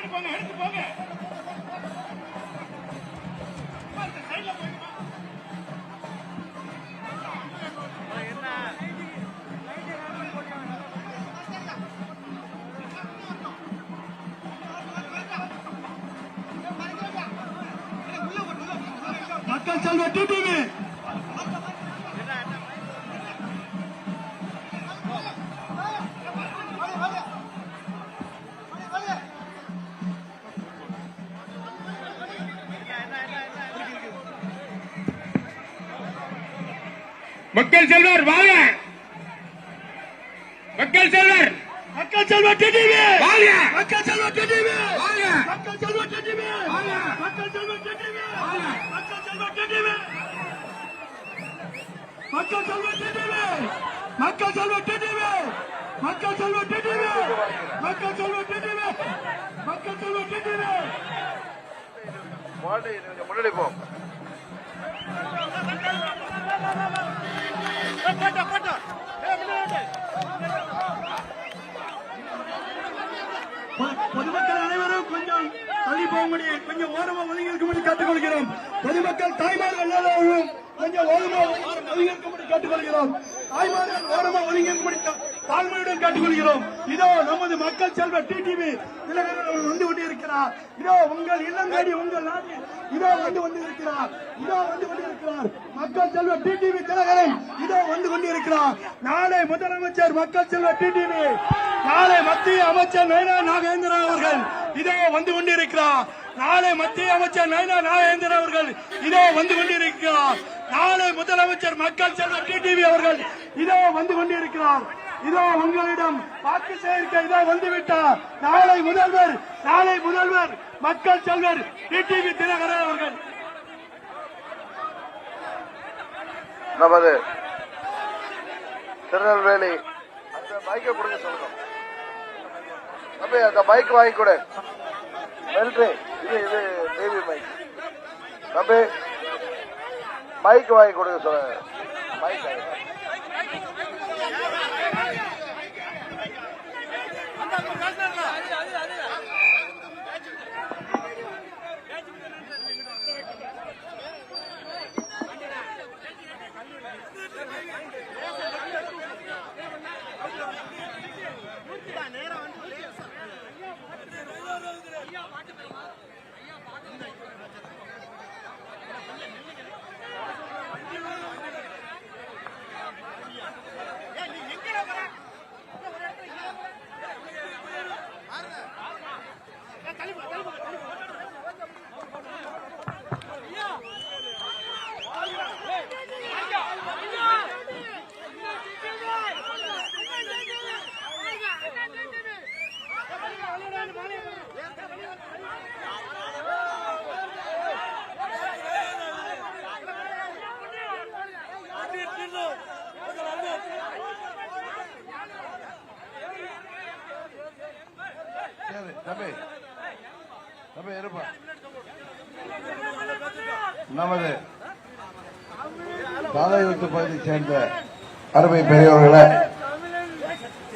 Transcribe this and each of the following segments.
முன்னாடி போங்க எடுத்து போங்க. இந்த போங்க மக்கள் செல்வ டிடிவி செல்வர் வாங்க மக்கள் செல்வர் மக்கள் செல்வ டிடிவி வாங்க மக்கள் செல்வ டிடிவி வாங்க மக்கள் செல்வ டிடிவி வாங்க. மக்கள் செல்வ டிடிவி வாங்க. மக்கள் செல்வ டிடிவி மக்கள் செல்வ டிடிவி மக்கள் செல்வ டிடிவி மக்கள் செல்வ டிடிவி மக்கள் செல்வ டிடிவி மக்கள் செல்வ டிடிவி முன்னாடி பொ- பொதுமக்கள் அனைவரும் கொஞ்சம் தள்ளி போகும்படி கொஞ்சம் ஓரமா ஒதுங்கி இருக்கும்படி கேட்டுக்கொள்கிறோம். பொதுமக்கள் தாய்மார்கள் எல்லாரும் கொஞ்சம் ஓரமா ஒதுங்கி இருக்கும்படி கேட்டுக்கொள்கிறோம். தாய்மார்கள் ஓரமா ஒதுங்கி இருக்கும்படி தாழ்மையுடன் கேட்டுக்கொள்கிறோம். இதோ நமது மக்கள் செல்வ டிடிவி திலகர் வந்து கொண்டிருக்கிறார். இதோ உங்கள் இல்லம் தேடி உங்கள் நாட்டில் இதோ வந்து கொண்டிருக்கிறார். இதோ வந்து கொண்டிருக்கிறார். மக்கள் செல்வ டிடிவி திலகரன் இதோ வந்து கொண்டிருக்கிறார். நாளை முதலமைச்சர் மக்கள் செல்வ டிடிவி. நாளை மத்திய அமைச்சர் நயனா நாகேந்திரன் அவர்கள் இதோ வந்து கொண்டிருக்கிறார். நாளை மத்திய அமைச்சர் நயனா நாகேந்திரன் அவர்கள் இதோ வந்து கொண்டிருக்கிறார். நாளை முதலமைச்சர் மக்கள் செல்வ டிடிவி அவர்கள் இதோ வந்து கொண்டிருக்கிறார். இதோ உங்களிடம் வாக்கு சேகரிக்க இதோ வந்துவிட்டார். நாளை முதல்வர் நாளை முதல்வர் மக்கள் செல்வர் டிடிவி தினகரன் அவர்கள். நமது திருநெல்வேலி அந்த மைக்கை கொடுங்க சொல்லணும் தம்பி அந்த மைக் வாங்கி கொடு. நன்றி இது இது டிவி மைக் தம்பி மைக் வாங்கி கொடுங்க பைக் மைக் தம்பி. தம்பி இருப்பா. நமது பாளையத்து பகுதியை சேர்ந்த அருமை பெரியவர்களே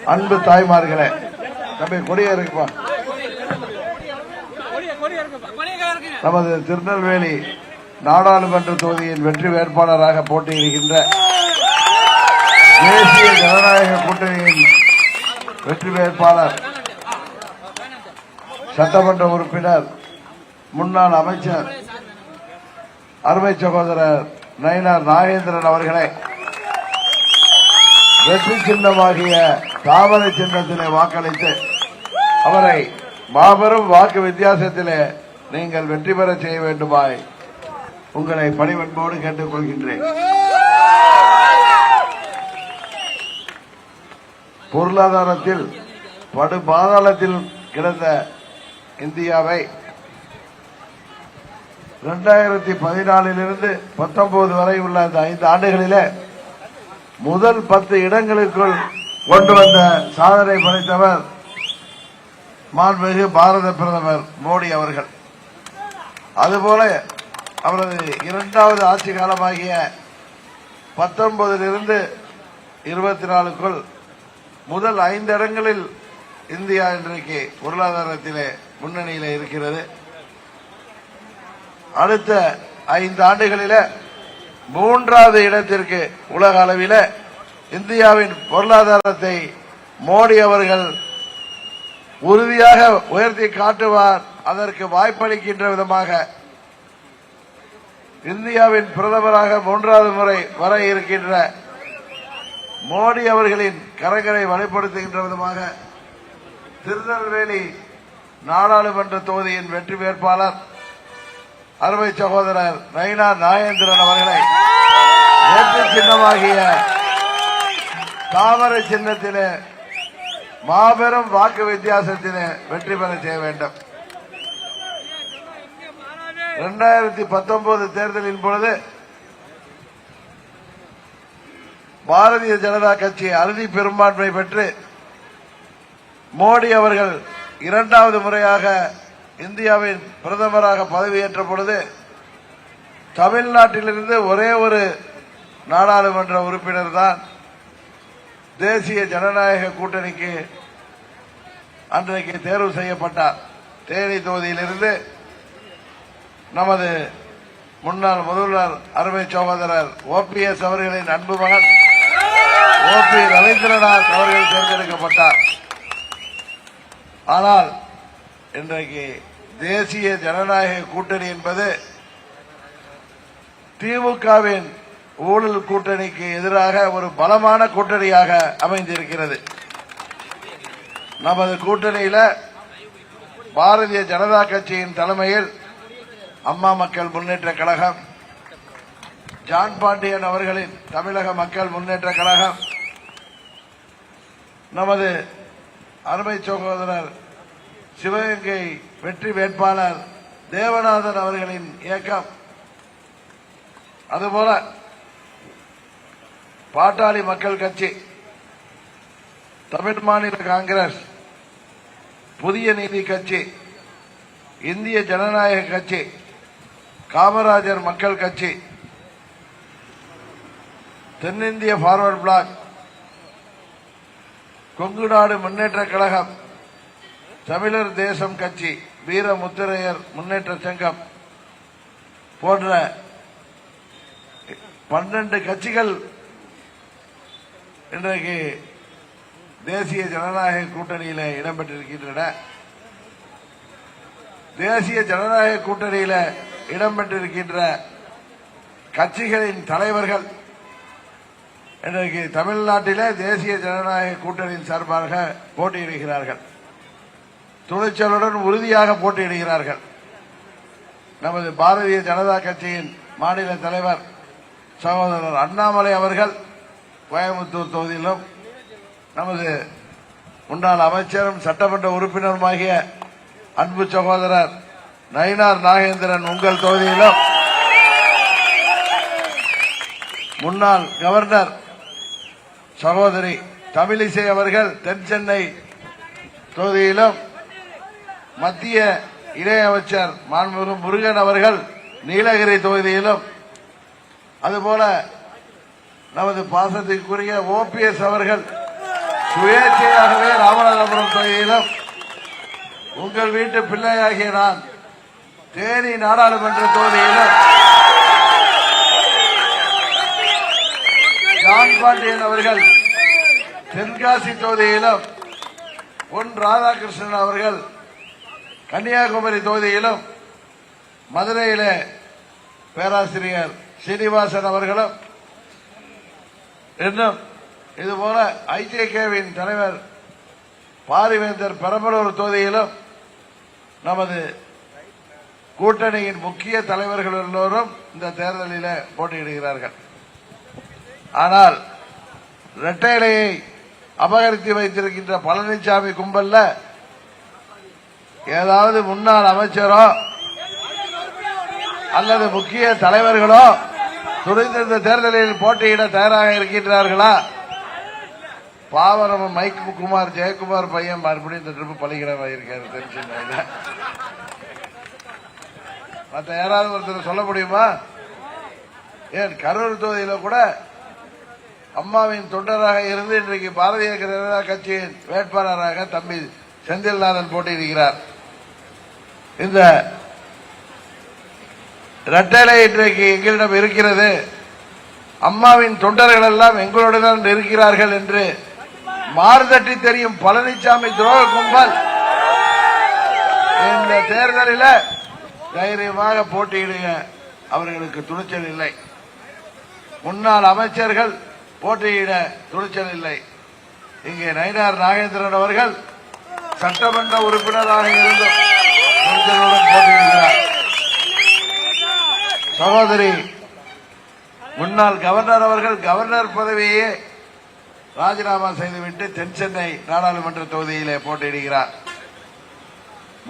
அன்பு தாய்மார்களே தம்பி கொடியே இருக்குப்பா நமது திருநெல்வேலி நாடாளுமன்ற தொகுதியின் வெற்றி வேட்பாளராக போட்டியிடுகின்ற தேசிய ஜனநாயக கூட்டணியின் வெற்றி வேட்பாளர் சட்டமன்ற உறுப்பினர் முன்னாள் அமைச்சர் அருமை சகோதரர் நயினார் நாகேந்திரன் அவர்களை வெற்றி சின்னமாகிய தாமரை சின்னத்திலே வாக்களித்து அவரை மாபெரும் வாக்கு வித்தியாசத்திலே நீங்கள் வெற்றி பெற செய்ய வேண்டுமாய் உங்களை பணிவன்போடு கேட்டுக் கொள்கின்றேன் பொருளாதாரத்தில் படு பாதாளத்தில் கிடந்த இந்தியாவை இரண்டாயிரத்தி பதினாலிலிருந்து பத்தொன்பது வரை உள்ள அந்த ஐந்து ஆண்டுகளிலே முதல் பத்து இடங்களுக்குள் கொண்டு வந்த சாதனை படைத்தவர் மாண்புமிகு பாரத பிரதமர் மோடி அவர்கள். அதுபோல அவரது இரண்டாவது ஆட்சி காலமாகிய பத்தொன்பதிலிருந்து இருபத்தி நாலுக்குள் முதல் ஐந்து இடங்களில் இந்தியா இன்றைக்கு பொருளாதாரத்திலே முன்னணியில் இருக்கிறது. அடுத்த ஐந்து ஆண்டுகளில மூன்றாவது இடத்திற்கு உலக அளவில் இந்தியாவின் பொருளாதாரத்தை மோடி அவர்கள் உறுதியாக உயர்த்தி காட்டுவார் அதற்கு வாய்ப்பளிக்கின்ற விதமாக இந்தியாவின் பிரதமராக மூன்றாவது முறை வர இருக்கின்ற மோடி அவர்களின் கரங்களை வலுப்படுத்துகின்ற விதமாக திருநெல்வேலி நாடாளுமன்ற தொகுதியின் வெற்றி வேட்பாளர் அருமை சகோதரர் நயினா நாகேந்திரன் அவர்களை வெற்றி சின்னமாகிய தாமரை சின்னத்திலே மாபெரும் வாக்கு வித்தியாசத்திலே வெற்றி பெற செய்ய வேண்டும். இரண்டாயிரத்தி பத்தொன்பது தேர்தலின் பொழுது பாரதிய ஜனதா கட்சி அறுதி பெரும்பான்மை பெற்று மோடி அவர்கள் இரண்டாவது முறையாக இந்தியாவின் பிரதமராக பதவியேற்ற பொழுது தமிழ்நாட்டிலிருந்து ஒரே ஒரு நாடாளுமன்ற உறுப்பினர் தான் தேசிய ஜனநாயக கூட்டணிக்கு அன்றைக்கு தேர்வு செய்யப்பட்டார். தேனி தொகுதியிலிருந்து நமது முன்னாள் முதல்வர் அருமை சகோதரர் ஓபிஎஸ் அவர்களின் அன்பு மகன் ஓ பி ரவீந்திரநாத் அவர்கள் தேர்ந்தெடுக்கப்பட்டார். ஆனால் இன்றைக்கு தேசிய ஜனநாயக கூட்டணி என்பது திமுகவின் ஊழல் கூட்டணிக்கு எதிராக ஒரு பலமான கூட்டணியாக அமைந்திருக்கிறது. நமது கூட்டணியில பாரதிய ஜனதா கட்சியின் தலைமையில் அம்மா மக்கள் முன்னேற்ற கழகம் ஜான் பாண்டியன் அவர்களின் தமிழக மக்கள் முன்னேற்ற கழகம் நமது அருமை சகோதரர் சிவகங்கை வெற்றி வேட்பாளர் தேவநாதன் அவர்களின் இயக்கம். அதுபோல பாட்டாளி மக்கள் கட்சி தமிழ் மாநில காங்கிரஸ் புதிய நீதி கட்சி இந்திய ஜனநாயக கட்சி காமராஜர் மக்கள் கட்சி தென்னிந்திய ஃபார்வர்ட் பிளாக் கொங்கு நாடு முன்னேற்ற கழகம். தமிழர் தேசம் கட்சி வீர முத்திரையர் முன்னேற்ற சங்கம் போன்ற பன்னெண்டு கட்சிகள் இன்றைக்கு தேசிய ஜனநாயக கூட்டணியில் இடம்பெற்றிருக்கின்றன. தேசிய ஜனநாயக கூட்டணியில் இடம்பெற்றிருக்கின்ற கட்சிகளின் தலைவர்கள் இன்றைக்கு தமிழ்நாட்டிலே தேசிய ஜனநாயக கூட்டணியின் சார்பாக போட்டியிடுகிறார்கள். துணிச்சலுடன் உறுதியாக போட்டியிடுகிறார்கள். நமது பாரதிய ஜனதா கட்சியின் மாநில தலைவர் சகோதரர் அண்ணாமலை அவர்கள் கோயம்புத்தூர் தொகுதியிலும் நமது முன்னாள் அமைச்சரும் சட்டமன்ற உறுப்பினருமாகிய அன்பு சகோதரர் நயினார் நாகேந்திரன் உங்கள் தொகுதியிலும் முன்னாள் கவர்னர் சகோதரி தமிழிசை அவர்கள் தென் சென்னை தொகுதியிலும் மத்திய இணையமைச்சர் மாண்புமிகு முருகன் அவர்கள் நீலகிரி தொகுதியிலும் அதுபோல நமது பாசத்திற்குரிய ஓபிஎஸ் அவர்கள் சுயேட்சையாகவே ராமநாதபுரம் தொகுதியிலும் உங்கள் வீட்டு பிள்ளையாகிய நான் தேனி நாடாளுமன்ற தொகுதியிலும் ஜான் பாண்டியன் அவர்கள் தென்காசி தொகுதியிலும் பொன் ராதாகிருஷ்ணன் அவர்கள் கன்னியாகுமரி தொகுதியிலும் மதுரையிலே பேராசிரியர் சீனிவாசன் அவர்களும் இன்னும் இதுபோல ஐஜேகேவின் தலைவர் பாரிவேந்தர் பெரம்பலூர் தொகுதியிலும் நமது கூட்டணியின் முக்கிய தலைவர்கள் எல்லோரும் இந்த தேர்தலில் போட்டியிடுகிறார்கள். ஆனால் இரட்டைலையை அபகரித்து வைத்திருக்கின்ற பழனிசாமி கும்பல்ல ஏதாவது முன்னாள் அமைச்சரோ அல்லது முக்கிய தலைவர்களோ துணிந்திருந்த தேர்தலில் போட்டியிட தயாராக இருக்கின்றார்களா? பாவம் நம்ம மைக் குமார் ஜெயக்குமார் பையன் மறுபடியும் இந்த ட்ரிப்பு பழிக்கிறவா இருக்காரு தெரிஞ்சு மற்ற யாராவது ஒருத்தர் சொல்ல முடியுமா? ஏன் கரூர் தொகுதியில கூட அம்மாவின் தொண்டராக இருந்து இன்றைக்கு பாரதிய ஜனதா கட்சியின் வேட்பாளராக தம்பி செந்தில்நாதன் போட்டியிடுகிறார். இந்த இரட்டலை இன்றைக்கு எங்களிடம் இருக்கிறது. அம்மாவின் தொண்டர்கள் எல்லாம் எங்களோடு தான் இருக்கிறார்கள் என்று மாறுதட்டி தெரியும் பழனிசாமி துரோக கும்பல். இந்த தேர்தலில் தைரியமாக போட்டியிடுங்க. அவர்களுக்கு துணிச்சல் இல்லை. முன்னாள் அமைச்சர்கள் போட்டியிட துணிச்சல் இல்லை. இங்கே நயினார் நாகேந்திரன் அவர்கள் சட்டமன்ற உறுப்பினராக இருந்தும் துணிச்சலுடன் போட்டியிடுகிறார். சகோதரி முன்னாள் கவர்னர் அவர்கள் கவர்னர் பதவியே ராஜினாமா செய்துவிட்டு தென் சென்னை நாடாளுமன்ற தொகுதியிலே போட்டியிடுகிறார்.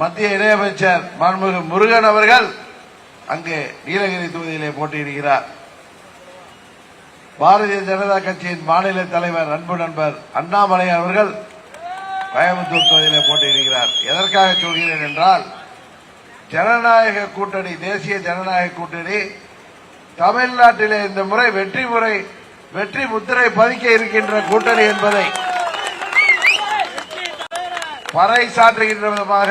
மத்திய இணையமைச்சர் மன்முக முருகன் அவர்கள் அங்கே நீலகிரி தொகுதியிலே போட்டியிடுகிறார். பாரதிய ஜனதா கட்சியின் மாநில தலைவர் அன்பு நண்பர் அண்ணாமலை அவர்கள் கோயம்புத்தூர் தொகுதியில் போட்டியிடுகிறார். எதற்காக சொல்கிறேன் என்றால் ஜனநாயக கூட்டணி தேசிய ஜனநாயக கூட்டணி தமிழ்நாட்டிலே இந்த முறை வெற்றி முறை வெற்றி முத்திரை பதிக்க இருக்கின்ற கூட்டணி என்பதை பறை சாற்றுகின்ற விதமாக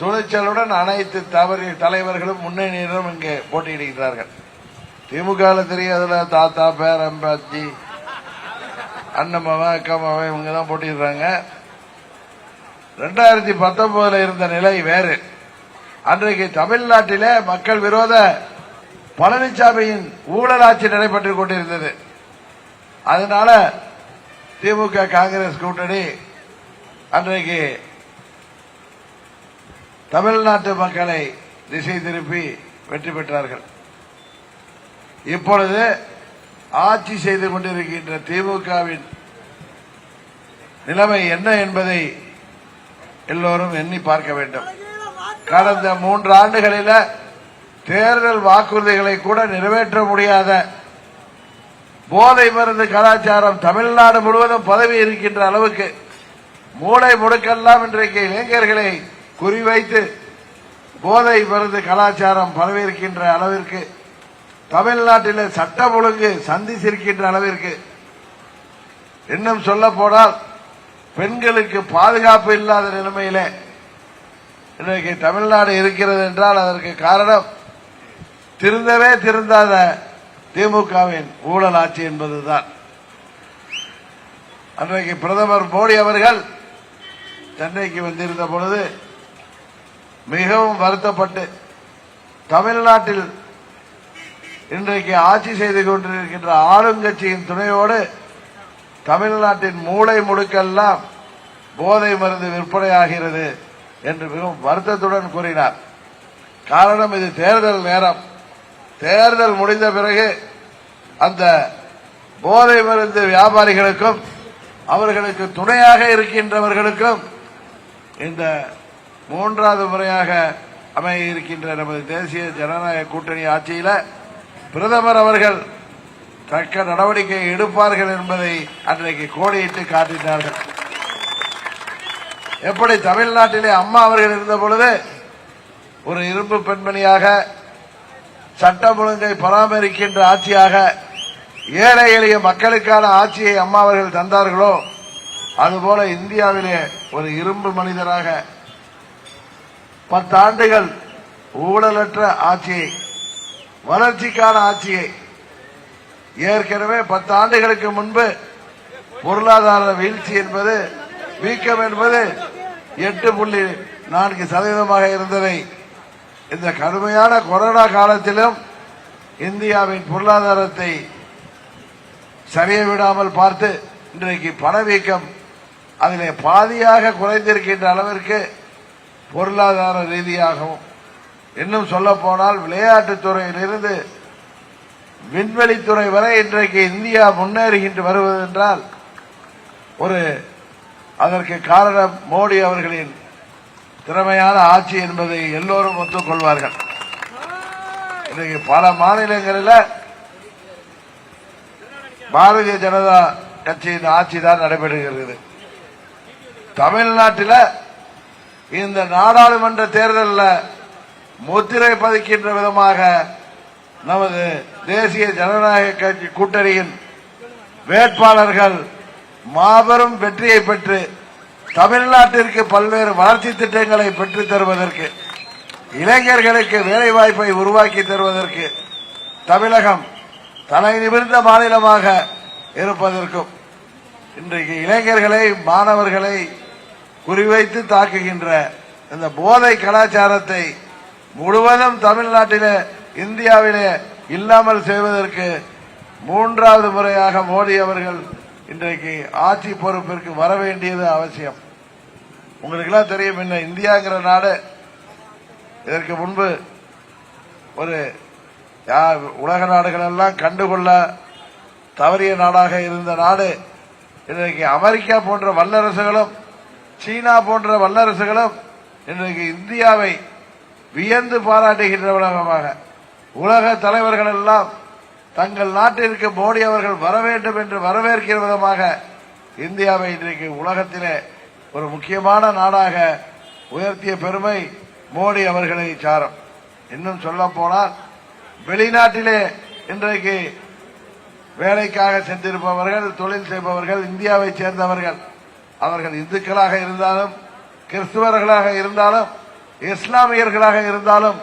துணிச்சலுடன் அனைத்து தவறு தலைவர்களும் முன்னணியினரும் இங்கே போட்டியிடுகிறார்கள். திமுக தெரியாதுல தாத்தா பேரன் பாச்சி அண்ணமாவன் அக்காமாவன் இவங்க தான் போட்டிடுறாங்க. ரெண்டாயிரத்தி பத்தொன்பதுல இருந்த நிலை வேறு. அன்றைக்கு தமிழ்நாட்டிலே மக்கள் விரோத பழனிசாமியின் ஊழல் ஆட்சி நடைபெற்றுக் கொண்டிருந்தது. அதனால திமுக காங்கிரஸ் கூட்டணி அன்றைக்கு தமிழ்நாட்டு மக்களை திசை திருப்பி வெற்றி பெற்றார்கள். இப்பொழுது ஆட்சி செய்து கொண்டிருக்கின்ற திமுகவின் நிலைமை என்ன என்பதை எல்லோரும் எண்ணி பார்க்க வேண்டும். கடந்த மூன்று ஆண்டுகளில தேர்தல் வாக்குறுதிகளை கூட நிறைவேற்ற முடியாத போதை மருந்து கலாச்சாரம் தமிழ்நாடு முழுவதும் பதவி இருக்கின்ற அளவுக்கு மூளை முடுக்கெல்லாம் இன்றைக்கு இளைஞர்களை குறிவைத்து போதை மருந்து கலாச்சாரம் பரவியிருக்கின்ற அளவிற்கு தமிழ்நாட்டில் சட்டம் ஒழுங்கு சந்திச்சிருக்கின்ற அளவிற்கு இன்னும் சொல்ல போனால் பெண்களுக்கு பாதுகாப்பு இல்லாத நிலைமையிலே இன்றைக்கு தமிழ்நாடு இருக்கிறது என்றால் அதற்கு காரணம் திருந்தவே திருந்தாத திமுகவின் ஊழல் ஆட்சி என்பதுதான். அன்றைக்கு பிரதமர் மோடி அவர்கள் சென்னைக்கு வந்திருந்த பொழுது மிகவும் வருத்தப்பட்டு தமிழ்நாட்டில் இன்றைக்கு ஆட்சி செய்து கொண்டிருக்கின்ற ஆளுங்கட்சியின் துணையோடு தமிழ்நாட்டின் மூளை முடுக்கெல்லாம் போதை மருந்து விற்பனையாகிறது என்று மிகவும் வருத்தத்துடன் கூறினார். காரணம் இது தேர்தல் நேரம். தேர்தல் முடிந்த பிறகு அந்த போதை மருந்து வியாபாரிகளுக்கும் அவர்களுக்கு துணையாக இருக்கின்றவர்களுக்கும் இந்த மூன்றாவது முறையாக அமைய இருக்கின்ற நமது தேசிய ஜனநாயக கூட்டணி ஆட்சியில் பிரதமர் அவர்கள் தக்க நடவடிக்கை எடுப்பார்கள் என்பதை அன்றைக்கு கோடியிட்டு காட்டினார்கள். எப்படி தமிழ்நாட்டிலே அம்மா அவர்கள் இருந்த பொழுது ஒரு இரும்பு பெண்மணியாக சட்டம் ஒழுங்கை பராமரிக்கின்ற ஆட்சியாக ஏழை எளிய மக்களுக்கான ஆட்சியை அம்மா அவர்கள் தந்தார்களோ அதுபோல இந்தியாவிலே ஒரு இரும்பு மனிதராக பத்தாண்டுகள் ஊழலற்ற ஆட்சியை வளர்ச்சிக்கான ஆட்சியை. ஏற்கனவே பத்து ஆண்டுகளுக்கு முன்பு பொருளாதார வீழ்ச்சி என்பது வீக்கம் என்பது எட்டு புள்ளி நான்கு சதவீதமாக இருந்ததை இந்த கடுமையான கொரோனா காலத்திலும் இந்தியாவின் பொருளாதாரத்தை சரிய விடாமல் பார்த்து இன்றைக்கு பணவீக்கம் அதிலே பாதியாக குறைந்திருக்கின்ற அளவிற்கு பொருளாதார ரீதியாகவும் இன்னும் சொல்ல போனால் விளையாட்டுத் துறையிலிருந்து விண்வெளித்துறை வரை இன்றைக்கு இந்தியா முன்னேறுகின்ற வருவதென்றால் ஒரு அதற்கு காரணம் மோடி அவர்களின் திறமையான ஆட்சி என்பதை எல்லோரும் ஒத்துக்கொள்வார்கள். இன்றைக்கு பல மாநிலங்களில் பாரதிய ஜனதா கட்சியின் ஆட்சி தான் நடைபெறுகிறது. தமிழ்நாட்டில் இந்த நாடாளுமன்ற தேர்தலில் முத்திரை பதிக்கின்ற விதமாக நமது தேசிய ஜனநாயக கட்சி கூட்டணியின் வேட்பாளர்கள் மாபெரும் வெற்றியை பெற்று தமிழ்நாட்டிற்கு பல்வேறு வளர்ச்சி திட்டங்களை பெற்றுத் தருவதற்கு இளைஞர்களுக்கு வேலை வாய்ப்பை உருவாக்கி தருவதற்கு தமிழகம் தலை நிமிர்ந்த மாநிலமாக இருப்பதற்கும் இன்றைக்கு இளைஞர்களை மாணவர்களை குறிவைத்து தாக்குகின்ற இந்த போதை கலாச்சாரத்தை முழுவதும் தமிழ்நாட்டிலே இந்தியாவிலே இல்லாமல் செய்வதற்கு மூன்றாவது முறையாக மோடி அவர்கள் இன்றைக்கு ஆட்சி பொறுப்பிற்கு வர வேண்டியது அவசியம். உங்களுக்கெல்லாம் தெரியும் என்ன இந்தியாங்கிற நாடு இதற்கு முன்பு ஒரு உலக நாடுகள் எல்லாம் கண்டுகொள்ள தவறிய நாடாக இருந்த நாடு இன்றைக்கு அமெரிக்கா போன்ற வல்லரசுகளும் சீனா போன்ற வல்லரசுகளும் இன்றைக்கு இந்தியாவை வியந்து பாராட்டுகின்ற உலகமாக உலக தலைவர்கள் எல்லாம் தங்கள் நாட்டிற்கு மோடி அவர்கள் வர வேண்டும் என்று வரவேற்கிற விதமாக இந்தியாவை இன்றைக்கு உலகத்திலே ஒரு முக்கியமான நாடாக உயர்த்திய பெருமை மோடி அவர்களை சாரம். இன்னும் சொல்ல போனால் வெளிநாட்டிலே இன்றைக்கு வேலைக்காக சென்றிருப்பவர்கள் தொழில் செய்பவர்கள் இந்தியாவை சேர்ந்தவர்கள். அவர்கள் இந்துக்களாக இருந்தாலும் கிறிஸ்துவர்களாக இருந்தாலும் இஸ்லாமியர்களாக இருந்தாலும்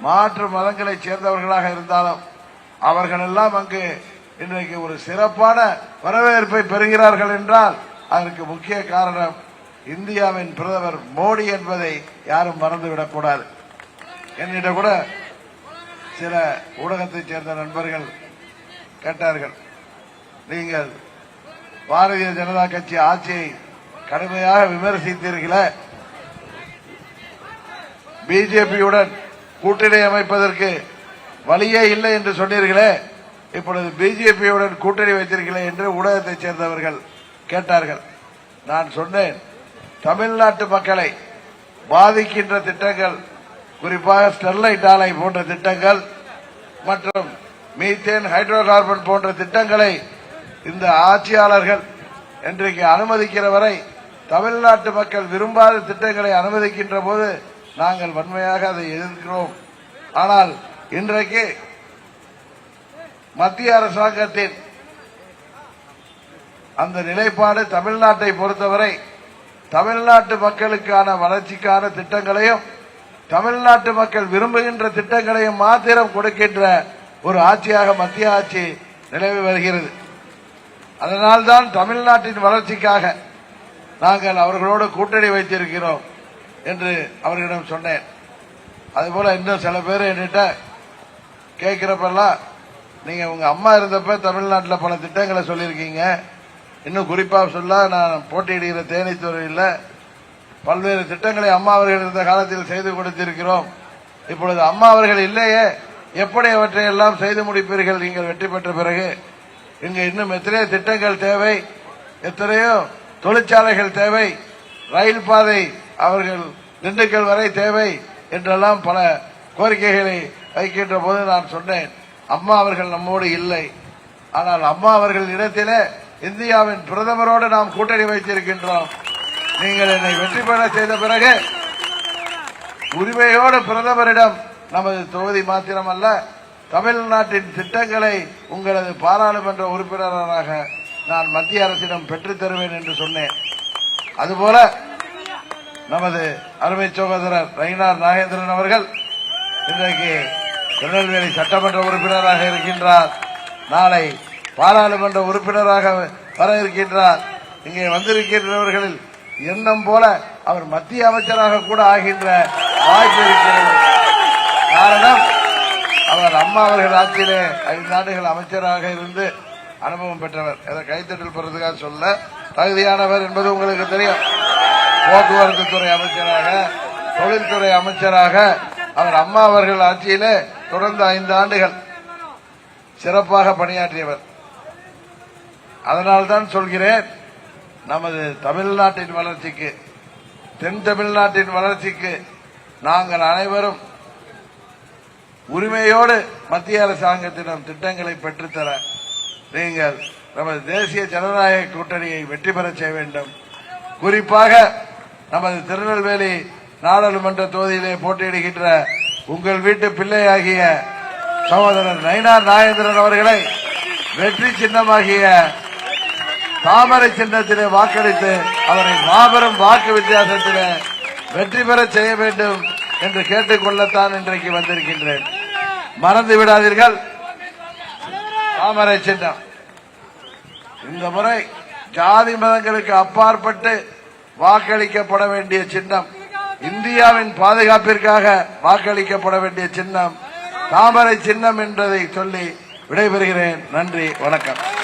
மாற்று மதங்களைச் சேர்ந்தவர்களாக இருந்தாலும் அவர்கள் எல்லாம் அங்கு இன்றைக்கு ஒரு சிறப்பான வரவேற்பை பெறுகிறார்கள் என்றால் அதற்கு முக்கிய காரணம் இந்தியாவின் பிரதமர் மோடி என்பதை யாரும் மறந்துவிடக்கூடாது என்னிடம் கூட சில ஊடகத்தைச் சேர்ந்த நண்பர்கள் கேட்டார்கள் நீங்கள் பாரதிய ஜனதா கட்சி ஆட்சியை கடுமையாக விமர்சித்தீர்களே பிஜேபியுடன் கூட்டணி அமைப்பதற்கு வழியே இல்லை என்று சொன்னீர்களே இப்பொழுது பிஜேபியுடன் கூட்டணி வைத்தீர்களே என்று ஊடகத்தைச் சேர்ந்தவர்கள் கேட்டார்கள். நான் சொன்னேன் தமிழ்நாட்டு மக்களை பாதிக்கின்ற திட்டங்கள் குறிப்பாக ஸ்டெர்லைட் ஆலை போன்ற திட்டங்கள் மற்றும் மீத்தேன் ஹைட்ரோ கார்பன் போன்ற திட்டங்களை இந்த ஆட்சியாளர்கள் இன்றைக்கு அனுமதிக்கிற வரை தமிழ்நாட்டு மக்கள் விரும்பாத திட்டங்களை அனுமதிக்கின்ற போது நாங்கள் வன்மையாக அதை எதிர்க்கிறோம். ஆனால் இன்றைக்கு மத்திய அரசாங்கத்தின் அந்த நிலைப்பாடு தமிழ்நாட்டை பொறுத்தவரை தமிழ்நாட்டு மக்களுக்கான வளர்ச்சிக்கான திட்டங்களையும் தமிழ்நாட்டு மக்கள் விரும்புகின்ற திட்டங்களையும் மாத்திரம் கொடுக்கின்ற ஒரு ஆட்சியாக மத்திய ஆட்சி நிலவி வருகிறது. அதனால்தான் தமிழ்நாட்டின் வளர்ச்சிக்காக நாங்கள் அவர்களோடு கூட்டணி வைத்திருக்கிறோம். என்று அவர்களிடம் சொன்னேன். அதுபோல இன்னும் சில பேர் என்கிட்ட கேட்கிறப்பெல்லாம் நீங்க உங்க அம்மா இருந்தப்ப தமிழ்நாட்டில் பல திட்டங்களை சொல்லியிருக்கீங்க. இன்னும் குறிப்பாக சொல்ல நான் போட்டியிடுகிற தேனீத்துறையில் பல்வேறு திட்டங்களை அம்மா அவர்கள் இருந்த காலத்தில் செய்து கொடுத்திருக்கிறோம். இப்பொழுது அம்மா அவர்கள் இல்லையே. எப்படி அவற்றை எல்லாம் செய்து முடிப்பீர்கள்? நீங்கள் வெற்றி பெற்ற பிறகு இங்கு இன்னும் எத்தனையோ திட்டங்கள் தேவை. எத்தனையோ தொழிற்சாலைகள் தேவை. ரயில் பாதை அவர்கள் திண்டுக்கல் வரை தேவை என்றெல்லாம் பல கோரிக்கைகளை வைக்கின்ற போது நான் சொன்னேன். அம்மா அவர்கள் நம்மோடு இல்லை. ஆனால் அம்மா அவர்கள் இடத்திலே இந்தியாவின் பிரதமரோடு நாம் கூட்டணி வைத்திருக்கின்றோம். நீங்கள் என்னை வெற்றி பெற செய்த பிறகு உரிமையோடு பிரதமரிடம் நமது தொகுதி மாத்திரமல்ல தமிழ்நாட்டின் திட்டங்களை உங்களது பாராளுமன்ற உறுப்பினராக நான் மத்திய அரசிடம் பெற்றுத் தருவேன் என்று சொன்னேன். அதுபோல நமது அருமை சகோதரர் ரெய்னார் நாகேந்திரன் அவர்கள் இன்றைக்கு திருநெல்வேலி சட்டமன்ற உறுப்பினராக இருக்கின்றார். நாளை பாராளுமன்ற உறுப்பினராக வர இருக்கின்றார். இங்கே வந்திருக்கின்றவர்களில் எண்ணம் போல அவர் மத்திய அமைச்சராக கூட ஆகின்ற வாய்ப்பு இருக்கிறது. காரணம் அவர் அம்மா அவர்கள் ஆட்சியிலே ஐந்து ஆண்டுகள் அமைச்சராக இருந்து அனுபவம் பெற்றவர். அதை கைத்தட்டல் பெறதுக்காக சொல்ல தகுதியானவர் என்பது உங்களுக்கு தெரியும். போக்குவரத்து துறை அமைச்சராக தொழில்துறை அமைச்சராக அவர் அம்மா அவர்கள் ஆட்சியிலே தொடர்ந்து ஐந்து ஆண்டுகள் சிறப்பாக பணியாற்றியவர். அதனால்தான் சொல்கிறேன் நமது தமிழ்நாட்டின் வளர்ச்சிக்கு தென் தமிழ்நாட்டின் வளர்ச்சிக்கு நாங்கள் அனைவரும் உரிமையோடு மத்திய அரசாங்கத்திடம் திட்டங்களை பெற்றுத்தர நீங்கள் நமது தேசிய ஜனநாயக கூட்டணியை வெற்றி பெறச் செய்ய வேண்டும். குறிப்பாக நமது திருநெல்வேலி நாடாளுமன்ற தொகுதியிலே போட்டியிடுகின்ற உங்கள் வீட்டு பிள்ளையாகிய சகோதரர் நயினார் நாயேந்திரன் அவர்களை வெற்றி சின்னமாகிய தாமரை சின்னத்திலே வாக்களித்து அவரை மாபெரும் வாக்கு வித்தியாசத்திலே வெற்றி பெற செய்ய வேண்டும் என்று கேட்டுக்கொள்ளத்தான் இன்றைக்கு வந்திருக்கின்றேன். மறந்து விடாதீர்கள். தாமரை சின்னம். இந்த முறை ஜாதி மதங்களுக்கு அப்பாற்பட்டு வாக்களிக்கப்பட வேண்டிய சின்னம். இந்தியாவின் பாதுகாப்பிற்காக வாக்களிக்கப்பட வேண்டிய சின்னம். தாமரை சின்னம் என்றதை சொல்லி விடைபெறுகிறேன். நன்றி. வணக்கம்.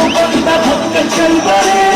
我管底料矿泉水果